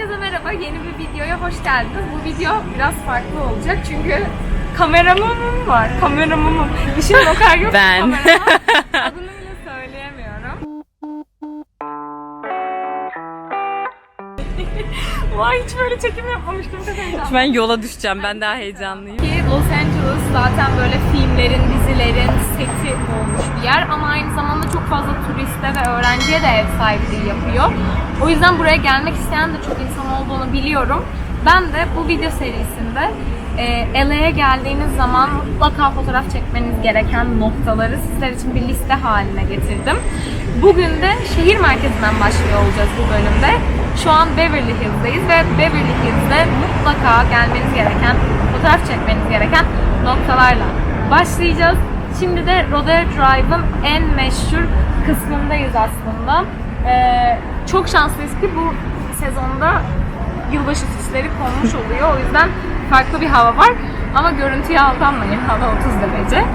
Herkese merhaba, yeni bir videoya hoş geldiniz. Bu video biraz farklı olacak çünkü kameramamım var. Kameramamım. İşin lokal yok. Ben. Vay hiç böyle çekim yapmamıştım. Çok. Ben yola düşeceğim. Ben daha heyecanlıyım. Ki Los Angeles zaten böyle filmlerin, dizilerin seti olmuş bir yer ama aynı zamanda çok fazla turiste ve öğrenciye de ev sahipliği yapıyor. O yüzden buraya gelmek isteyen de çok insan olduğunu biliyorum. Ben de bu video serisinde e, LA'ya geldiğiniz zaman mutlaka fotoğraf çekmeniz gereken noktaları sizler için bir liste haline getirdim. Bugün de şehir merkezinden başlıyor olacağız bu bölümde. Şu an Beverly Hills'deyiz ve Beverly Hills'de mutlaka gelmeniz gereken, fotoğraf çekmeniz gereken noktalarla başlayacağız. Şimdi de Rodeo Drive'ın en meşhur kısmındayız aslında. Ee, çok şanslıyız ki bu sezonda yılbaşı süsleri konmuş oluyor. O yüzden farklı bir hava var. Ama görüntüye aldanmayın. Hava 30 derece.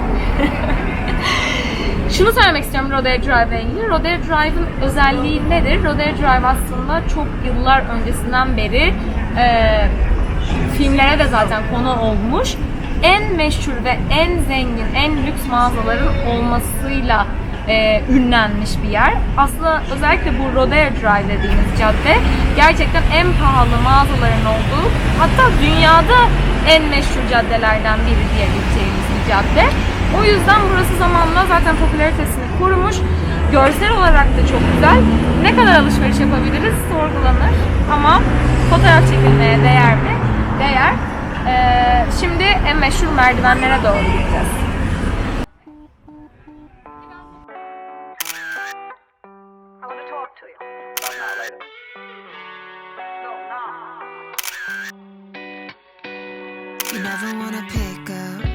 Şunu söylemek istiyorum Rodeo Drive ile ilgili. Rodeo Drive'ın özelliği nedir? Rodeo Drive aslında çok yıllar öncesinden beri e, filmlere de zaten konu olmuş. En meşhur ve en zengin, en lüks mağazaların olmasıyla e, ünlenmiş bir yer. Aslında özellikle bu Rodeo Drive dediğimiz cadde gerçekten en pahalı mağazaların olduğu hatta dünyada en meşhur caddelerden biri diyebileceğimiz bir cadde. O yüzden burası zamanla zaten popülaritesini korumuş. Görsel olarak da çok güzel. Ne kadar alışveriş yapabiliriz sorgulanır. Ama fotoğraf çekilmeye değer mi? Değer. Ee, şimdi en meşhur merdivenlere doğru gideceğiz. You never wanna pick up.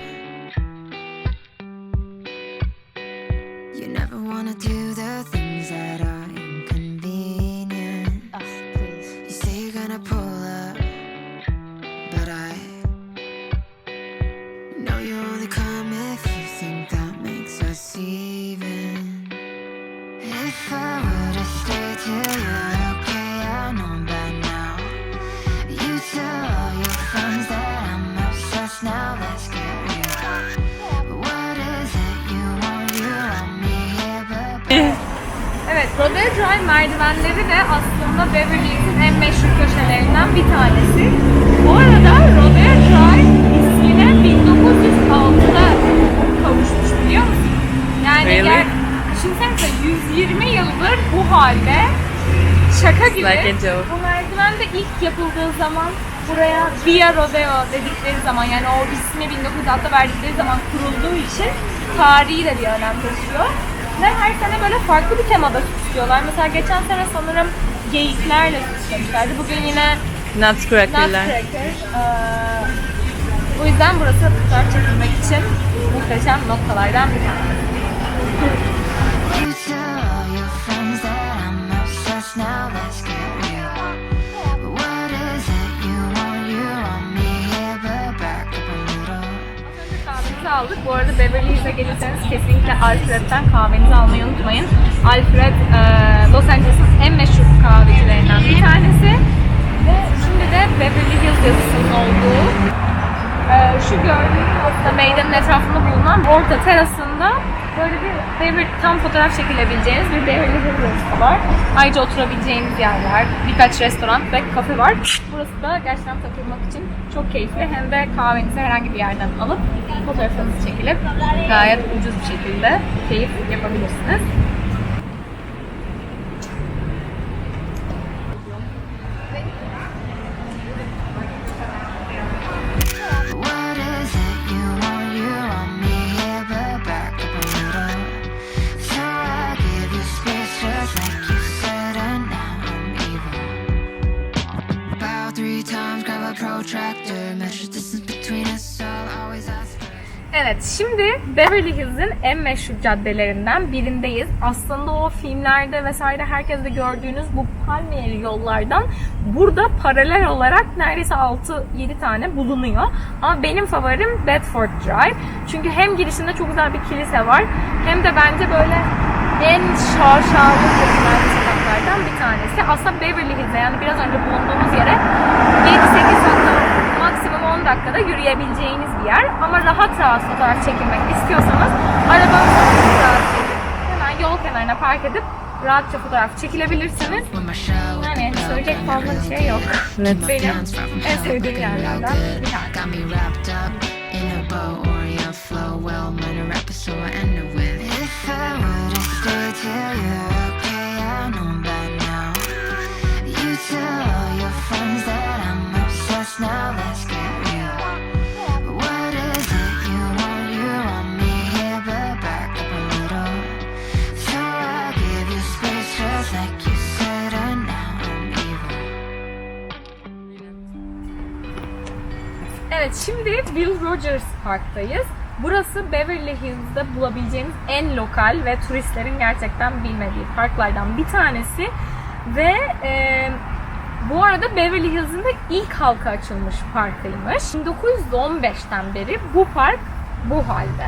Rodeo Drive merdivenleri de aslında Beverly Hills'in en meşhur köşelerinden bir tanesi. Bu arada Rodeo Drive ismine 1906'da kavuşmuş biliyor musun? Yani Really? düşünsenize 120 yıldır bu halde şaka gibi. like. Bu merdiven de ilk yapıldığı zaman buraya Via Rodeo dedikleri zaman yani o ismi 1906'da verdikleri zaman kurulduğu için tarihi de bir önem taşıyor. Ve her sene böyle farklı bir temada süslüyorlar. Mesela geçen sene sanırım geyiklerle süslemişlerdi. Bugün yine Nutcracker'lar. Nutcracker. Ee, o yüzden burası fotoğraf çekilmek için muhteşem noktalardan bir tanesi. Bu arada Beverly Hills'e gelirseniz kesinlikle Alfred'den kahvenizi almayı unutmayın. Alfred e, Los Angeles'ın en meşhur kahvecilerinden bir tanesi. Ve şimdi de Beverly Hills yazısının olduğu e, şu gördüğünüz meydanın etrafında bulunan orta terasında böyle bir Beverly, tam fotoğraf çekilebileceğiniz bir Hills yazısı var. Ayrıca oturabileceğiniz yerler, birkaç restoran ve kafe var. Burası da gerçekten takılmak için çok keyifli. Hem de kahvenizi herhangi bir yerden alıp fotoğrafınızı çekilip gayet ucuz bir şekilde keyif yapabilirsiniz. Evet, şimdi Beverly Hills'in en meşhur caddelerinden birindeyiz. Aslında o filmlerde vesaire herkeste gördüğünüz bu palmiyeli yollardan burada paralel olarak neredeyse 6-7 tane bulunuyor. Ama benim favorim Bedford Drive. Çünkü hem girişinde çok güzel bir kilise var hem de bence böyle en şaşalı görünen noktalardan bir tanesi. Aslında Beverly Hills'e yani biraz önce bulunduğumuz yere 7-8 dakika maksimum 10 dakikada yürüyebileceğiniz bir yer. Ama rahat rahat fotoğraf çekilmek istiyorsanız arabanızı rahat edip hemen yol kenarına park edip rahatça fotoğraf çekilebilirsiniz. Yani söyleyecek fazla bir şey yok. Evet. Benim en sevdiğim yerlerden bir tanesi. Evet şimdi Will Rogers Park'tayız. Burası Beverly Hills'da bulabileceğiniz en lokal ve turistlerin gerçekten bilmediği parklardan bir tanesi. Ve e, bu arada Beverly Hills'ın da ilk halka açılmış parkıymış. 1915'ten beri bu park bu halde.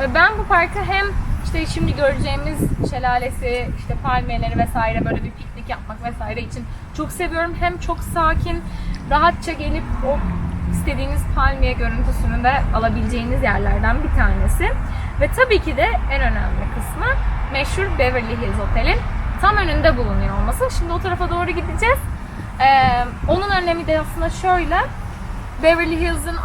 Ve ben bu parkı hem işte şimdi göreceğimiz şelalesi, işte palmiyeleri vesaire böyle bir piknik yapmak vesaire için çok seviyorum. Hem çok sakin, rahatça gelip o istediğiniz palmiye görüntüsünü de alabileceğiniz yerlerden bir tanesi. Ve tabii ki de en önemli kısmı meşhur Beverly Hills Otel'in tam önünde bulunuyor olması. Şimdi o tarafa doğru gideceğiz. Ee, onun önemi de aslında şöyle. Beverly Hills'ın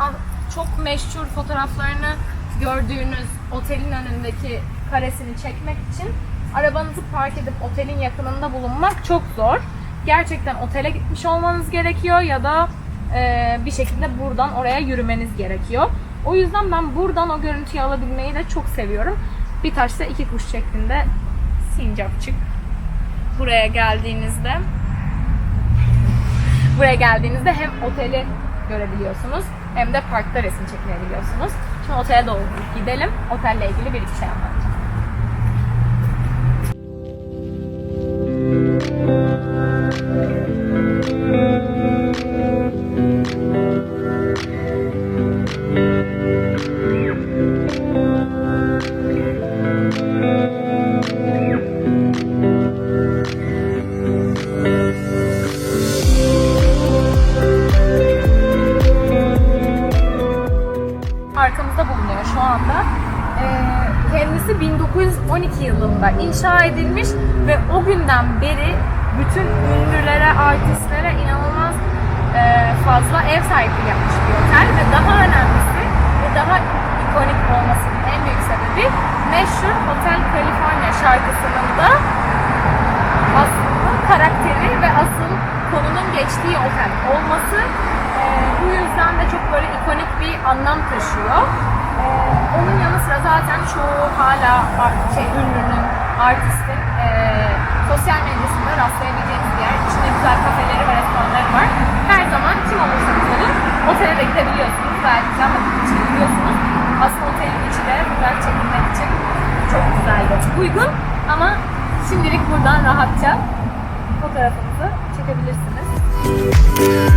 çok meşhur fotoğraflarını gördüğünüz otelin önündeki karesini çekmek için arabanızı park edip otelin yakınında bulunmak çok zor. Gerçekten otele gitmiş olmanız gerekiyor ya da e, bir şekilde buradan oraya yürümeniz gerekiyor. O yüzden ben buradan o görüntüyü alabilmeyi de çok seviyorum. Bir taşla iki kuş şeklinde sincapçık. Buraya geldiğinizde Buraya geldiğinizde hem oteli görebiliyorsunuz hem de parkta resim çekilebiliyorsunuz. Şimdi otele doğru gidelim. Otelle ilgili bir iki şey anlatacağım. arkamızda 1912 yılında inşa edilmiş ve o günden beri bütün ünlülere, artistlere inanılmaz e, fazla ev sahipliği yapmış bir otel ve daha önemlisi ve daha ikonik olmasının en büyük sebebi meşhur Hotel California şarkısının da aslında karakteri ve asıl konunun geçtiği otel olması e, bu yüzden de çok böyle ikonik bir anlam taşıyor. E, onun yanı sıra zaten çoğu hala şey ünlünün, artistin e, sosyal medyasında rastlayabileceğiniz yer. İçinde güzel kafeleri ve restoranları var. Her zaman kim olursanız olun otele de gidebiliyorsunuz. Gayet güzel vakit geçirebiliyorsunuz. Aslında otelin içi de güzel çekilmek için çok güzel ve uygun. Ama şimdilik buradan rahatça fotoğrafınızı çekebilirsiniz.